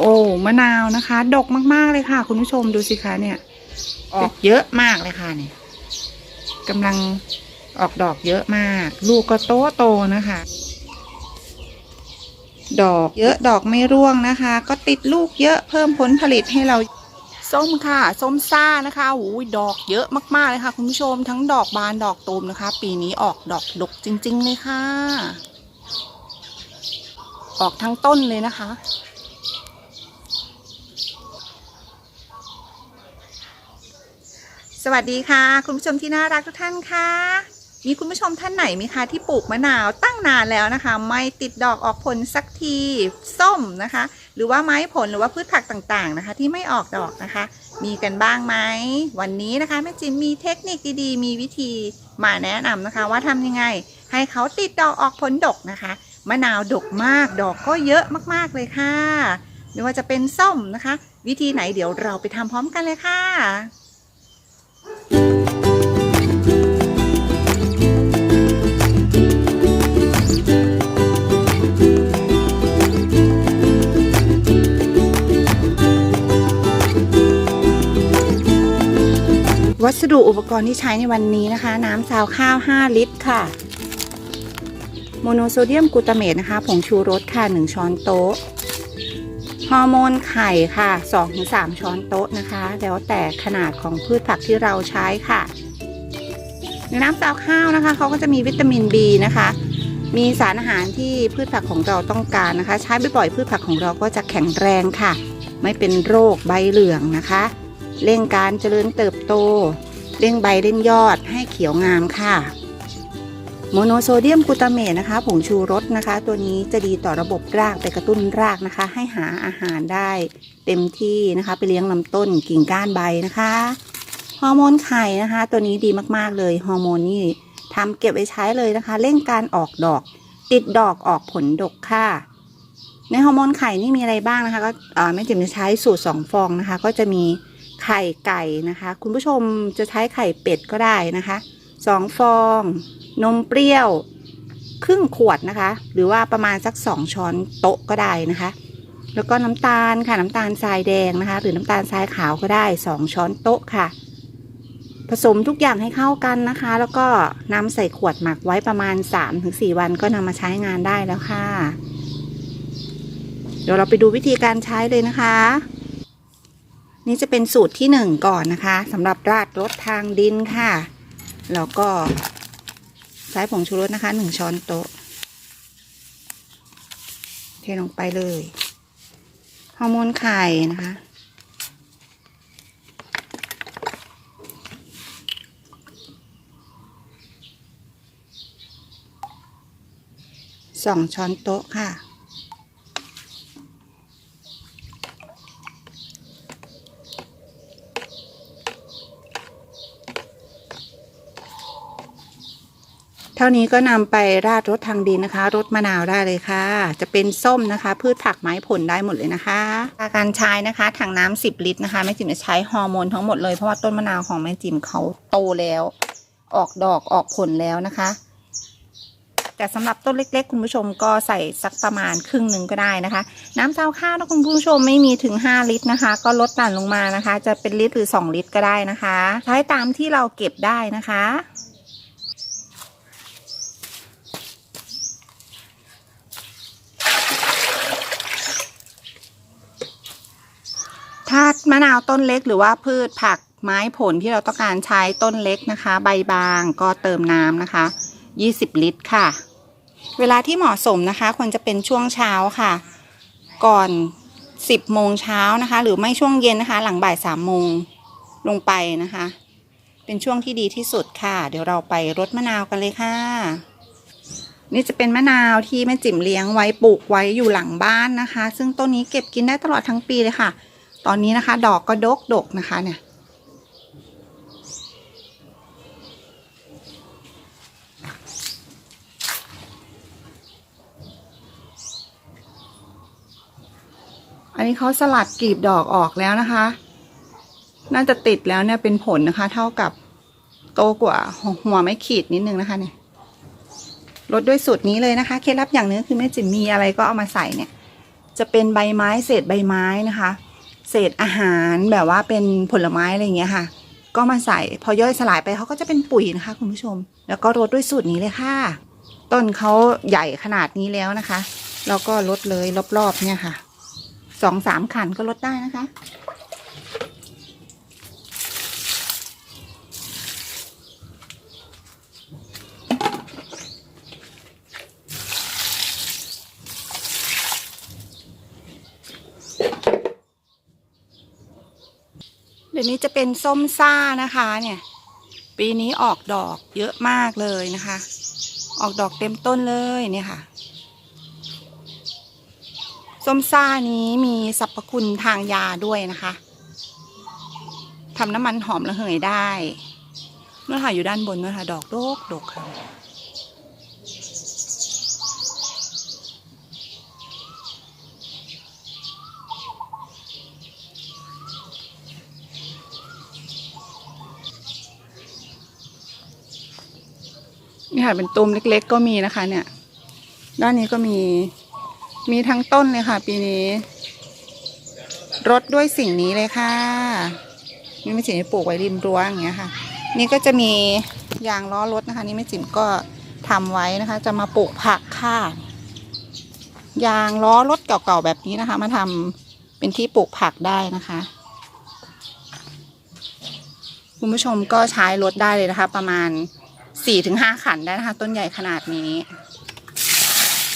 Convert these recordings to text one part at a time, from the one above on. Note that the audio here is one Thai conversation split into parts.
โอ้มะนาวนะคะ ดกมาก ๆ เลยค่ะ คุณผู้ชมดูสิคะเนี่ย ออกเยอะมากเลยค่ะเนี่ยกำลังออกดอกเยอะมาก ลูกก็โตโตๆนะคะ ดอกเยอะดอกไม่ร่วงนะคะ ก็ติดลูกเยอะเพิ่มผลผลิตให้เราส้มค่ะ ส้มซ่านะคะโอ้ยดอกเยอะมากๆเลยค่ะ คุณผู้ชมทั้งดอกบานดอกตูมนะคะ ปีนี้ออกดอกดกจริง ๆ เลยค่ะ ออกทั้งต้นเลยนะคะ สวัสดีค่ะ คุณผู้ชมที่น่ารักทุกท่านค่ะ มีคุณผู้ชมท่านไหนไหมคะที่ปลูกมะนาวตั้งนานแล้วนะคะ ไม่ติดดอกออกผลสักทีส้มนะคะ หรือว่าไม้ผลหรือว่าพืชผักต่างๆนะคะ ที่ไม่ออกดอกนะคะ มีกันบ้างไหมวันนี้นะคะแม่จิมมีเทคนิคดีๆ มีวิธีมาแนะนำนะคะ ว่าทำยังไง ให้เขาติดดอกออกผลดกนะคะ มะนาวดกมากดอกก็เยอะมากๆเลยค่ะไม่ว่าจะเป็นส้มนะคะ วิธีไหนเดี๋ยวเราไปทำพร้อมกันเลยค่ะ วัสดุอุปกรณ์ที่ใช้ในวันนี้นะคะ น้ำซาวข้าว 5 ลิตรค่ะ โมโนโซเดียมกลูตาเมตนะคะ ผงชูรสค่ะ 1 ช้อนโต๊ะ ฮอร์โมนไข่ค่ะ 2-3 ช้อนโต๊ะนะคะ แล้วแต่ขนาดของพืชผักที่เราใช้ค่ะในน้ำซาวข้าวนะคะเขาก็จะมีวิตามิน B นะคะ มีสารอาหารที่พืชผักของเราต้องการนะคะ ใช้บ่อยๆพืชผักของเราก็จะแข็งแรงค่ะ ไม่เป็นโรคใบเหลืองนะคะ เร่งการเจริญเติบโต เร่งใบเร่งยอดให้เขียวงามค่ะ โมโนโซเดียมกลูตาเมตนะคะ ผงชูรสนะคะ ตัวนี้จะดีต่อระบบรากไปกระตุ้นรากนะคะ ให้หาอาหารได้เต็มที่นะคะ ไปเลี้ยงลำต้นกิ่งก้านใบนะคะฮอร์โมนไข่นะคะ ตัวนี้ดีมากๆเลยฮอร์โมนนี่ทำเก็บไว้ใช้เลยนะคะ เร่งการออกดอก ติดดอกออกผลดกค่ะ ในฮอร์โมนไข่นี่มีอะไรบ้างนะคะก็เอ่อแม่จิ๋มจะใช้สูตร2ฟองนะคะ ก็จะมีไข่ไก่นะคะ คุณผู้ชมจะใช้ไข่เป็ดก็ได้นะคะ สองฟอง นมเปรี้ยว ครึ่งขวดนะคะ หรือว่าประมาณสัก2ช้อนโต๊ะก็ได้นะคะ แล้วก็น้ำตาลค่ะน้ำตาลทรายแดงนะคะ หรือน้ำตาลทรายขาวก็ได้2ช้อนโต๊ะค่ะ ผสมทุกอย่างให้เข้ากันนะคะ แล้วก็นำใส่ขวดหมักไว้ประมาณ 3-4 วันก็นำมาใช้งานได้แล้วค่ะ เดี๋ยวเราไปดูวิธีการใช้เลยนะคะนี่จะเป็นสูตรที่หนึ่งก่อนนะคะสำหรับราดรถทางดินค่ะ แล้วก็ใช้ผงชูรสนะคะหนึ่งช้อนโต๊ะ เทลงไปเลยฮอร์โมนไข่นะคะ สองช้อนโต๊ะค่ะ ท่านี้ก็นำไปราดรถทางดินนะคะรดมะนาวได้เลยค่ะ จะเป็นส้มนะคะ พืชผักไม้ผลได้หมดเลยนะคะการใช้นะคะถังน้ำ10 ลิตรนะคะแม่จิ๋มจะใช้ฮอร์โมนทั้งหมดเลยเพราะว่าต้นมะนาวของแม่จิ๋มเขาโตแล้ว ออกดอกออกผลแล้วนะคะ แต่สำหรับต้นเล็ก ๆ คุณผู้ชมก็ใส่สักประมาณครึ่งหนึ่งก็ได้นะคะ น้ำซาวข้าวถ้าคุณผู้ชมไม่มีถึง 5 ลิตรนะคะ ก็ลดต่ำลงมานะคะ จะเป็นลิตรหรือ 2 ลิตรก็ได้นะคะ ใช้ตามที่เราเก็บได้นะคะ ถ้ามะ นาวต้นเล็กหรือว่าพืชผักไม้ผลที่เราต้องการใช้ต้นเล็กนะคะ ใบบางก็เติมน้ำนะคะ 20 ลิตรค่ะ เวลาที่เหมาะสมนะคะ ควรจะเป็นช่วงเช้าค่ะ ก่อน 10โมงเช้านะคะ หรือไม่ช่วงเย็นนะคะ หลังบ่าย3โมงลงไปนะคะ เป็นช่วงที่ดีที่สุดค่ะ เดี๋ยวเราไปรดมะนาวกันเลยค่ะ นี่จะเป็นมะนาวที่แม่จิ๋มเลี้ยงไว้ปลูกไว้อยู่หลังบ้านนะคะ ซึ่งต้นนี้เก็บกินได้ตลอดทั้งปีเลยค่ะ ตอนนี้นะคะ ดอกก็ดกดกนะคะเนี่ย อันนี้เขาสลัดกลีบดอกออกแล้วนะคะ น่าจะติดแล้วเนี่ยเป็นผลนะคะ เท่ากับโตกว่าหัวไม่ขีดนิดนึงนะคะเนี่ยลดด้วยสูตรนี้เลยนะคะ เคล็ดลับอย่างหนึงคือแม่จิ๋มมีอะไรก็เอามาใส่เนี่ย จะเป็นใบไม้เศษใบไม้นะคะ เศษอาหารแบบว่าเป็นผลไม้อะไรอย่างเงี้ยค่ะ ก็มาใส่พอย่อยสลายไปเขาก็จะเป็นปุ๋ยนะคะคุณผู้ชม แล้วก็รดด้วยสูตรนี้เลยค่ะ ต้นเขาใหญ่ขนาดนี้แล้วนะคะ แล้วก็ลดเลยรอบๆเนี่ยค่ะสองสามขันก็ลดได้นะคะเดี๋ยวนี้จะเป็นส้มซ่านะคะเนี่ย ปีนี้ออกดอกเยอะมากเลยนะคะ ออกดอกเต็มต้นเลยเนี่ยค่ะ ส้มซ่านี้มีสรรพคุณทางยาด้วยนะคะทำน้ำมันหอมระเหยได้เมื่อค่ะอยู่ด้านบนเมื่อค่ะดอกโดกดกค่ะ นี่ค่ะ เป็นตุ่มเล็ก ๆ ก็มีนะคะ เนี่ย ด้านนี้ก็มีมีทั้งต้นเลยค่ะ ปีนี้รดด้วยสิ่งนี้เลยค่ะ นี่ไม่จิ๋มปลูกไว้ริมรั้วอย่างเงี้ยค่ะ นี่ก็จะมียางล้อรถนะคะ นี่ไม่จิ๋มก็ทำไว้นะคะ จะมาปลูกผักค่ะ ยางล้อรถเก่าๆแบบนี้นะคะ มาทำเป็นที่ปลูกผักได้นะคะ คุณผู้ชมก็ใช้รถได้เลยนะคะ ประมาณ สี่ถึงห้าขันได้นะคะ ต้นใหญ่ขนาดนี้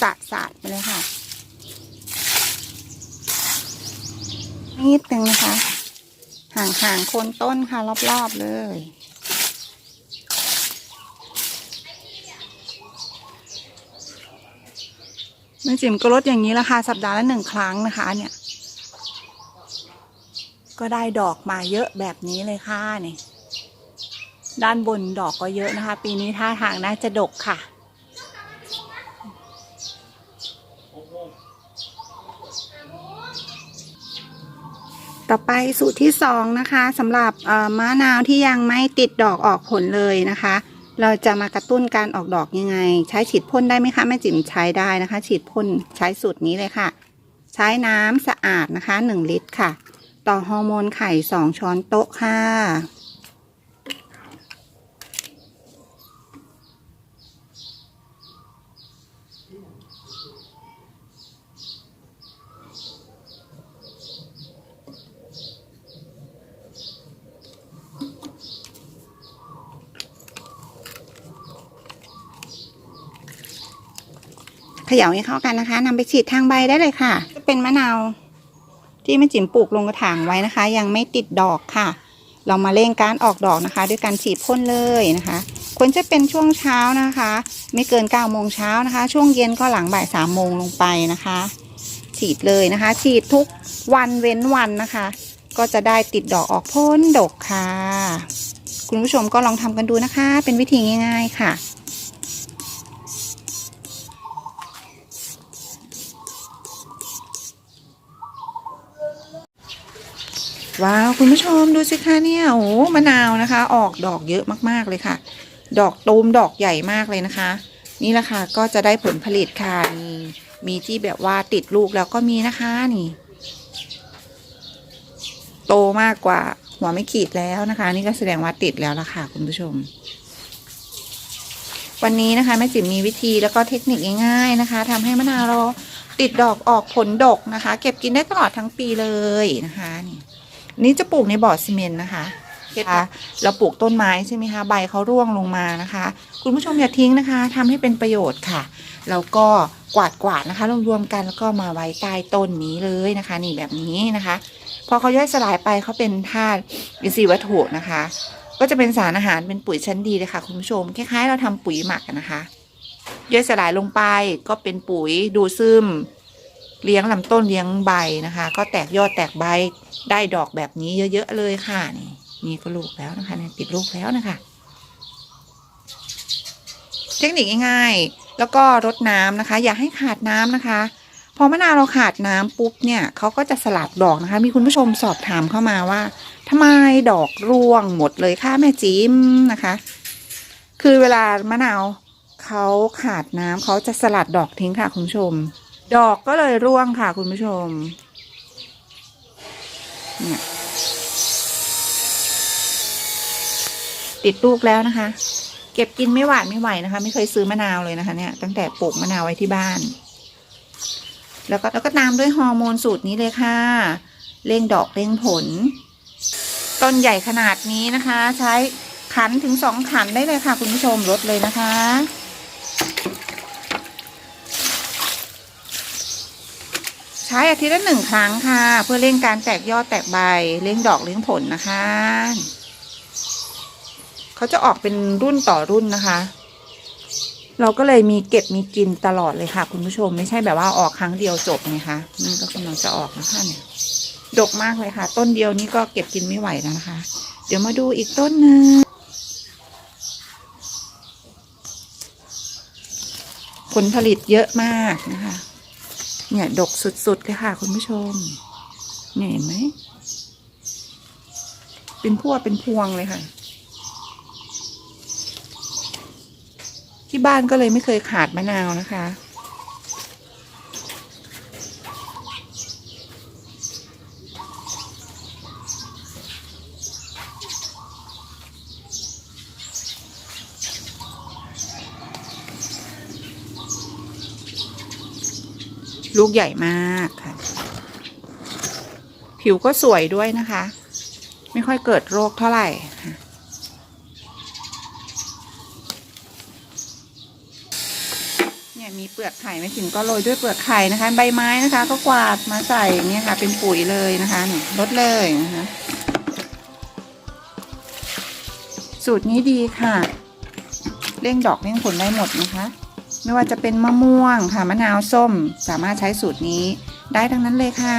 สะสาดไปเลยค่ะนิดนึงนะคะ ห่างๆโคนต้นค่ะรอบๆเลยแม่จิ๋มก็ลดอย่างนี้ละค่ะสัปดาห์ละหนึ่งครั้งนะคะ เนี่ย ก็ได้ดอกมาเยอะแบบนี้เลยค่ะเนี่ย ด้านบนดอกก็เยอะนะคะ ปีนี้ท่าทางน่าจะดกค่ะ ต่อไปสูตรที่สองนะคะสำหรับมะนาวที่ยังไม่ติดดอกออกผลเลยนะคะ เราจะมากระตุ้นการออกดอกยังไง ใช้ฉีดพ่นได้ไหมคะแม่จิ๋มใช้ได้นะคะ ฉีดพ่นใช้สูตรนี้เลยค่ะ ใช้น้ำสะอาดนะคะ 1 ลิตรค่ะ ต่อฮอร์โมนไข่ 2 ช้อนโต๊ะค่ะ เขย่าให้เข้ากันนะคะนำไปฉีดทางใบได้เลยค่ะ จะเป็นมะนาวที่แม่จิ๋มปลูกลงกระถางไว้นะคะ ยังไม่ติดดอกค่ะ เรามาเร่งการออกดอกนะคะ ด้วยการฉีดพ่นเลยนะคะควรจะเป็นช่วงเช้านะคะ ไม่เกิน9ก้าโมงเช้านะคะ ช่วงเย็นก็หลังบ่ายสามโมงลงไปนะคะ ฉีดเลยนะคะ ฉีดทุกวันเว้นวันนะคะ ก็จะได้ติดดอกออกพ้นดกค่ะ คุณผู้ชมก็ลองทำกันดูนะคะ เป็นวิธีง่าย ๆ ค่ะ ว้าว คุณผู้ชมดูสิคะเนี่ยโอ้มะนาวนะคะ ออกดอกเยอะมากๆเลยค่ะ ดอกตูมดอกใหญ่มากเลยนะคะ นี่แหละค่ะก็จะได้ผลผลิตค่ะนี่มีที่แบบว่าติดลูกแล้วก็มีนะคะนี่ โตมากกว่าหัวไม่ขีดแล้วนะคะ นี่ก็แสดงว่าติดแล้วละค่ะ คุณผู้ชม วันนี้นะคะแม่จิ๋มมีวิธีแล้วก็เทคนิคง่าย ๆนะคะทำให้มะนาวเราติดดอกออกผลดกนะคะ เก็บกินได้ตลอดทั้งปีเลยนะคะนี่ นี่จะปลูกในบ่อซีเมนต์นะคะค่ะเราปลูกต้นไม้ใช่ไหมคะใบเขาร่วงลงมานะคะ คุณผู้ชมอย่าทิ้งนะคะทำให้เป็นประโยชน์ค่ะแล้วก็กวาดกวาดๆนะคะรวมๆกันแล้วก็มาไว้ใต้ต้นนี้เลยนะคะ นี่แบบนี้นะคะ พอเขาย่อยสลายไปเขาเป็นธาตุอินทรีย์วัตถุนะคะ ก็จะเป็นสารอาหารเป็นปุ๋ยชั้นดีเลยค่ะ คุณผู้ชมคล้ายๆเราทำปุ๋ยหมักอะนะคะ ย่อยสลายลงไปก็เป็นปุ๋ยดูดซึม เลี้ยงลำต้นเลี้ยงใบนะคะ ก็แตกยอดแตกใบได้ดอกแบบนี้เยอะๆเลยค่ะนี่นี่ก็ลูกแล้วนะคะเนี่ยติดลูกแล้วนะคะ เทคนิคง่ายๆ แล้วก็รดน้ำนะคะ อย่าให้ขาดน้ำนะคะพอมะนาวเราขาดน้ำปุ๊บเนี่ยเขาก็จะสลัดดอกนะคะ มีคุณผู้ชมสอบถามเข้ามาว่าทำไมดอกร่วงหมดเลยค่ะแม่จิมนะคะ คือเวลามะนาวเขาขาดน้ำเขาจะสลัดดอกทิ้งค่ะคุณผู้ชม ดอกก็เลยร่วงค่ะคุณผู้ชม เนี่ยติดลูกแล้วนะคะ เก็บกินไม่หวานไม่ไหวนะคะ ไม่เคยซื้อมะนาวเลยนะคะ เนี่ยตั้งแต่ปลูกมะนาวไว้ที่บ้าน แล้วก็แล้วก็ตามด้วยฮอร์โมนสูตรนี้เลยค่ะเร่งดอกเร่งผล ต้นใหญ่ขนาดนี้นะคะ ใช้ขันถึงสองขันได้เลยค่ะ คุณผู้ชมลดเลยนะคะ ใช้อาทิตย์ละหนึ่งครั้งค่ะ เพื่อเร่งการแตกยอดแตกใบเร่งดอกเร่งผลนะคะเขาจะออกเป็นรุ่นต่อรุ่นนะคะ เราก็เลยมีเก็บมีกินตลอดเลยค่ะ คุณผู้ชมไม่ใช่แบบว่าออกครั้งเดียวจบไงคะนี่ก็กำลังจะออกนะคะเนี่ยดกมากเลยค่ะ ต้นเดียวนี้ก็เก็บกินไม่ไหวแล้วนะคะ เดี๋ยวมาดูอีกต้นหนึ่งผลผลิตเยอะมากนะคะ เนี่ย ดกสุดๆเลยค่ะ คุณผู้ชมเนี่ยเห็นไหม เป็นพวเป็นพวงเลยค่ะ ที่บ้านก็เลยไม่เคยขาดมะนาวนะคะ ลูกใหญ่มากค่ะ ผิวก็สวยด้วยนะคะ ไม่ค่อยเกิดโรคเท่าไหร่เนี่ยมีเปลือกไข่ไม่ถึงก็โรยด้วยเปลือกไข่นะคะ ใบไม้นะคะ ก็กวาดมาใส่เนี่ยค่ะ เป็นปุ๋ยเลยนะคะเนี่ยลดเลยนะคะ สูตรนี้ดีค่ะ เร่งดอกเร่งผลได้หมดนะคะ ไม่ว่าจะเป็นมะม่วงค่ะมะนาวส้ม สามารถใช้สูตรนี้ได้ทั้งนั้นเลยค่ะ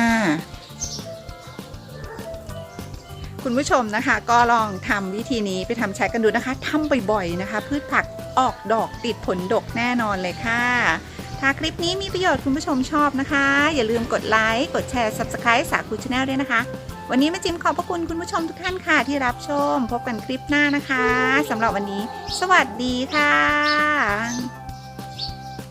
คุณผู้ชมนะคะ ก็ลองทำวิธีนี้ไปทำใช้กันดูนะคะทำบ่อยๆนะคะ พืชผักออกดอกติดผลดกแน่นอนเลยค่ะ ถ้าคลิปนี้มีประโยชน์คุณผู้ชมชอบนะคะ อย่าลืมกดไลค์กดแชร์ Subscribe สาคูชาแนลด้วยนะคะ วันนี้แม่จิมขอบพระคุณคุณผู้ชมทุกท่านค่ะที่รับชม พบกันคลิปหน้านะคะสำหรับวันนี้ สวัสดีค่ะ